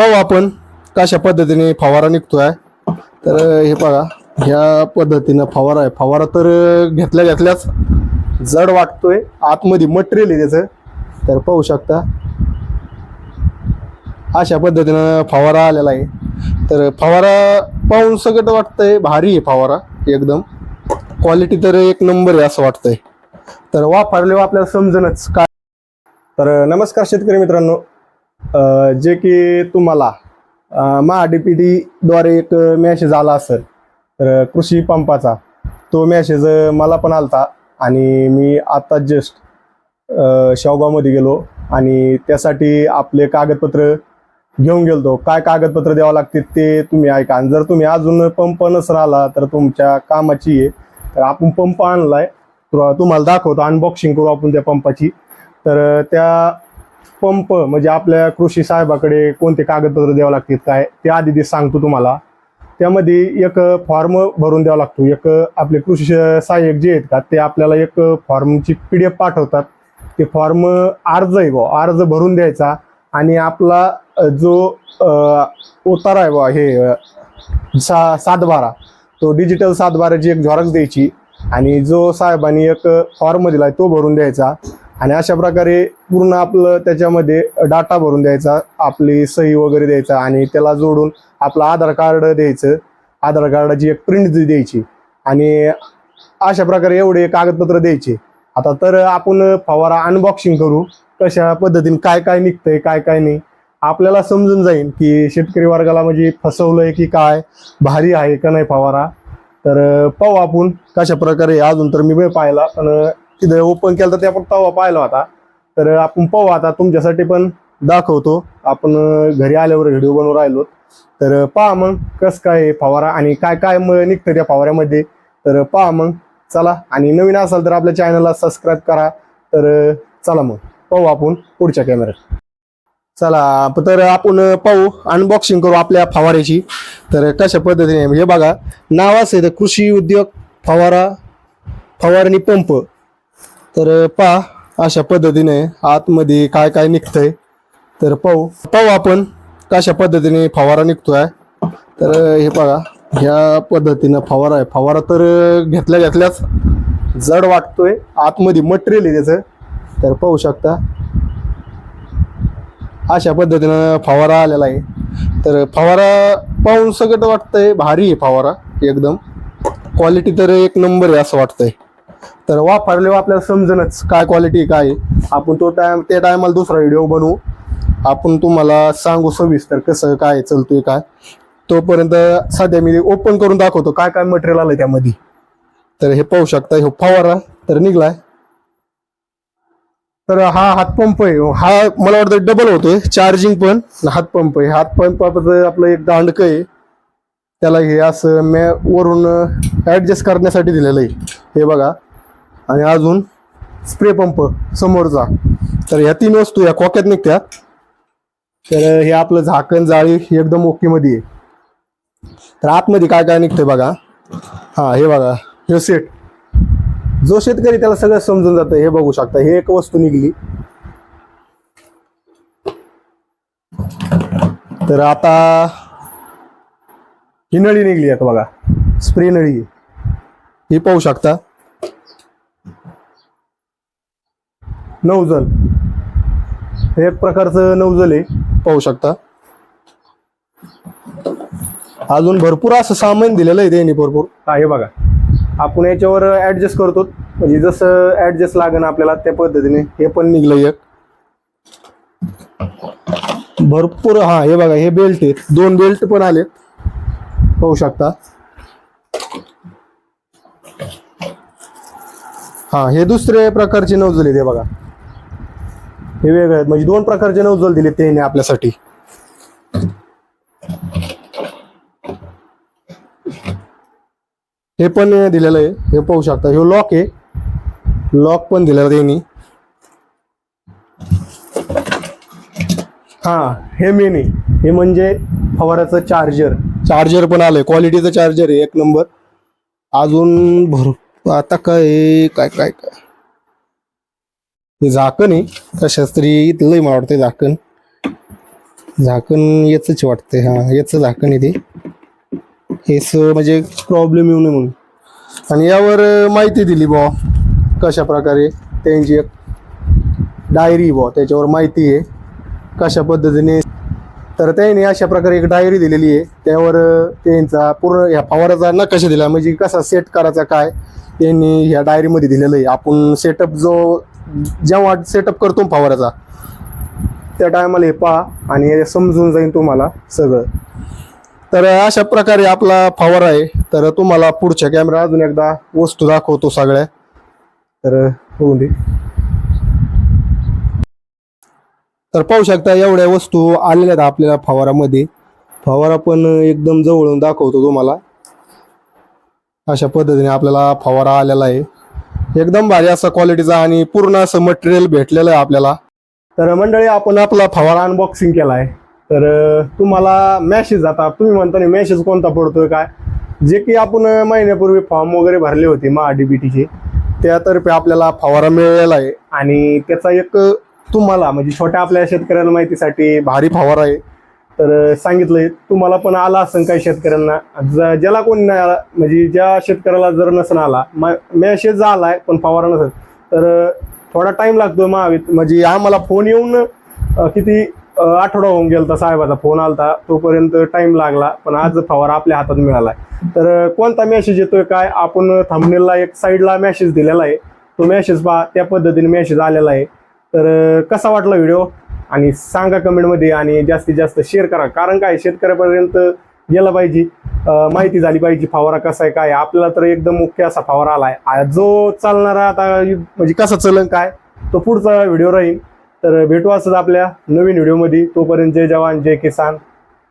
पाहू आपण कशा पद्धतीने फवारा निघतोय. तर हे बघा ह्या पद्धतीनं फवारा आहे. फवारा तर घेतल्या घेतल्याच जड वाटतोय. आतमध्ये मटेरियल आहे त्याचं. तर पाहू शकता. अशा पद्धतीनं फवारा आलेला आहे. तर फवारा पाहून सगळं वाटतंय. भारी आहे फवारा एकदम. क्वालिटी तर एक नंबर आहे असं वाटतंय. तर वापरले आपल्याला समजणच काय तर नमस्कार शेतकरी मित्रांनो. जे की तुम्हाला महा डी पी एक मॅसेज आला असेल तर कृषी पंपाचा तो मॅसेज मला पण आलता आणि मी आता जस्ट शेवगावमध्ये गेलो आणि त्यासाठी आपले कागदपत्र घेऊन गेलतो. काय कागदपत्र द्यावं लागते ते तुम्ही ऐका. आणि जर तुम्ही अजून पंप नसर आला तर तुमच्या कामाची आहे. तर आपण पंप आणलाय. तुम्हाला दाखवतो. अनबॉक्सिंग करू आपण त्या पंपाची. तर त्या पंप म्हणजे आपल्या कृषी साहेबाकडे कोणते कागदपत्र द्यावं लागतील काय? ते आधी ते सांगतो तुम्हाला. त्यामध्ये एक फॉर्म भरून द्यावा लागतो. एक आपले कृषी सहाय्यक जे आहेत का ते आपल्याला एक फॉर्मची पी डी एफ पाठवतात. ते फॉर्म अर्ज आहे बुवा. अर्ज भरून द्यायचा आणि आपला जो उतार उतारा आहे बुवा हे सा सातबारा तो डिजिटल सातबाराची एक झॉरक्स द्यायची आणि जो साहेबांनी एक फॉर्म दिलाय तो भरून द्यायचा. आणि अशा प्रकारे पूर्ण आपलं त्याच्यामध्ये डाटा भरून द्यायचा आपली सही वगैरे द्यायचा आणि त्याला जोडून आपलं आधार कार्ड द्यायचं. आधार कार्डाची एक प्रिंट द्यायची आणि अशा प्रकारे एवढे कागदपत्र द्यायचे. आता तर आपण फवारा अनबॉक्सिंग करू. कशा पद्धतीने काय काय निघतंय काय काय नाही. आपल्याला समजून जाईल की शेतकरी वर्गाला म्हणजे फसवलंय की काय भारी आहे का नाही फवारा. तर पाहू आपण कशा प्रकारे अजून तर मी वेळ पाहिला पण तिथं ओपन केलं तर ते आपण तवा पाहिला होता. तर आपण पाहू आता तुमच्यासाठी पण दाखवतो. आपण घरी आल्यावर व्हिडिओ बनवून राहिलो. तर पहा मग कस काय फवारा आणि काय काय मग निघतं त्या फवाऱ्यामध्ये. तर पहा मग चला. आणि नवीन असाल तर आपल्या चॅनलला सबस्क्राईब करा. तर चला मग पाहू आपण पुढच्या कॅमेऱ्यात चला तर आपण पाहू अनबॉक्सिंग करू आपल्या फवाऱ्याची. तर कशा पद्धतीने म्हणजे बघा. नाव असेल तर कृषी उद्योग फवारा फवारणी पंप. तर पहा अशा पद्धतीने आतमध्ये काय काय निघतंय. तर पाहू. पाहू आपण कशा पद्धतीने फवारा निघतोय. तर हे बघा ह्या पद्धतीनं फवारा आहे. फवारा तर घेतल्या घेतल्याच जड वाटतोय. आतमध्ये मटेरियल आहे त्याचं. तर पाहू शकता. अशा पद्धतीनं फवारा आलेला आहे. तर फवारा पाहून सगळं वाटतंय. भारी आहे फवारा एकदम. क्वालिटी तर एक नंबर आहे असं वाटतंय. तर वापरल्यावर आपल्याला समजणच काय क्वालिटी काय आपण तो टाइम त्या टायमाला दुसरा व्हिडिओ बनवू. आपण तुम्हाला सांगू सविस्तर कसं काय चलतोय काय. तोपर्यंत सध्या मी ओपन करून दाखवतो काय काय मटेरियल आलं त्यामध्ये. तर हे पाहू शकता हे फवारा तर निघलाय. तर हा हातपंप आहे. हा मला वाटतं डबल होतोय चार्जिंग पण हातपंप आहे. हातपंपाचं आपलं एक दांडक आहे त्याला हे असं मॅ वरून ऍडजस्ट करण्यासाठी दिलेलं आहे. हे बघा. आणि अजून स्प्रे पंप समोरचा. तर ह्या तीन वस्तू या खोक्यात निघत्या. तर हे आपलं झाकण जाळी एकदम ओके मध्ये आहे. तर आतमध्ये काय काय निघतंय बघा. हा हे बघा. हे सेट जो शेतकरी त्याला सगळं समजून जातं हे बघू शकता. हे एक वस्तू निघली. तर आता ही नळी निघली आता बघा. स्प्रे नळी. आहे. ही पाहू शकता. नौजल. हे एक प्रकारचं नौजल आहे. पाहू शकता. अजून भरपूर असं सामान दिलेलं आहे त्यांनी भरपूर. हा हे बघा. आपण याच्यावर ऍडजस्ट करतो. म्हणजे जसं ऍडजस्ट लागेल आपल्याला त्या पद्धतीने. हे पण निघलं एक. भरपूर हा हे बघा हे बेल्ट आहेत. दोन बेल्ट पण आलेत. पाहू शकता. हा हे दुसरे प्रकारचे नौजल आहेत हे बघा. हे वेगळे आहेत. म्हणजे दोन प्रकारचे नौजल दिले त्याने आपल्यासाठी. हे पण दिलेलं आहे. हे पाहू शकता. हे लॉक आहे. लॉक पण दिलेलं त्यांनी. हा हे मेन आहे. हे म्हणजे फवाराचं चार्जर चार्जर पण आलंय. क्वालिटीचं चार्जर आहे. एक नंबर अजून भर आता काय काय काय काय? हे झाकण आहे. कशाच तरी इथलंही मला वाटतंय झाकण. झाकण याच वाटतंय हा याच झाकण आहे ते. हेच म्हणजे प्रॉब्लेम येऊ नये म्हणून. आणि यावर माहिती दिली बुवा कशा प्रकारे त्यांची एक डायरी बुवा त्याच्यावर माहिती आहे. कशा पद्धतीने तर त्यांनी अशा प्रकारे एक डायरी दिलेली आहे. त्यावर त्यांचा पूर्ण ह्या फवाराचा नकाशा दिला. म्हणजे कसा सेट करायचा काय त्यांनी ह्या डायरीमध्ये दिलेलं आहे. आपण सेटअप जो जेव्हा सेटअप करतो फवाराचा त्या टायमाला हे पहा आणि समजून जाईल तुम्हाला सगळं. तर अशा प्रकारे आपला फवारा आहे. तर तुम्हाला पुढच्या कॅमेरा अजून एकदा वस्तू दाखवतो सगळ्या. तर होऊन दे. तर पाहू शकता एवढ्या वस्तू आलेल्या आहेत आपल्याला फवारामध्ये. फवारा पण एकदम जवळून दाखवतो तुम्हाला. अशा पद्धतीने आपल्याला फवारा आलेला आहे. एकदम भारी असा क्वालिटीचा आणि पूर्ण असं मटेरियल भेटलेलं आहे आपल्याला. तर मंडळी आपण आपला फवारा अनबॉक्सिंग केला आहे तर तुम्हाला मॅसेज आता तुम्ही म्हणता मॅसेज कोणता पडतोय काय? जे की आपण महिन्यापूर्वी फॉर्म वगैरे भरले होते महा डीबीटीचे त्यातर्फे आपल्याला फवारा मिळालेला आहे. आणि त्याचा एक तुम्हाला म्हणजे छोट्या आपल्या शेतकऱ्यांना माहितीसाठी भारी फवारा आहे. तर सांगितलंय तुम्हाला पण आला असेल काही शेतकऱ्यांना. ज- ज्याला कोणी नाही आला म्हणजे ज्या शेतकऱ्याला जर नसन आला मॅसेज आलाय पण फवारा नसेल तर थोडा टाइम लागतो महावीत म्हणजे आम्हाला फोन येऊन किती आठवडा होऊन गेलता साहेबाचा फोन आलता तोपर्यंत टाइम लागला पण आज फवारा आपल्या हातात मिळालाय. तर कोणता मेसेज येतोय काय? आपण थांबनेलला एक साईडला मेसेज दिलेला आहे. तो मेसेज पहा त्या पद्धतीने मेसेज आलेला आहे. तर कसा वाटला व्हिडिओ आणि सांगा कमेंटमध्ये आणि जास्तीत जास्त शेअर करा. कारण काय शेतकऱ्यापर्यंत गेला पाहिजे माहिती झाली पाहिजे फवारा कसा आहे काय आपल्याला तर एकदम मुख्य असा फवारा आलाय. आ, जो चालणारा आता म्हणजे कसा चलन काय तो पुढचा व्हिडिओ राहील. तर भेटू असंच आपल्या नवीन व्हिडिओमध्ये. तोपर्यंत जय जवान जय किसान.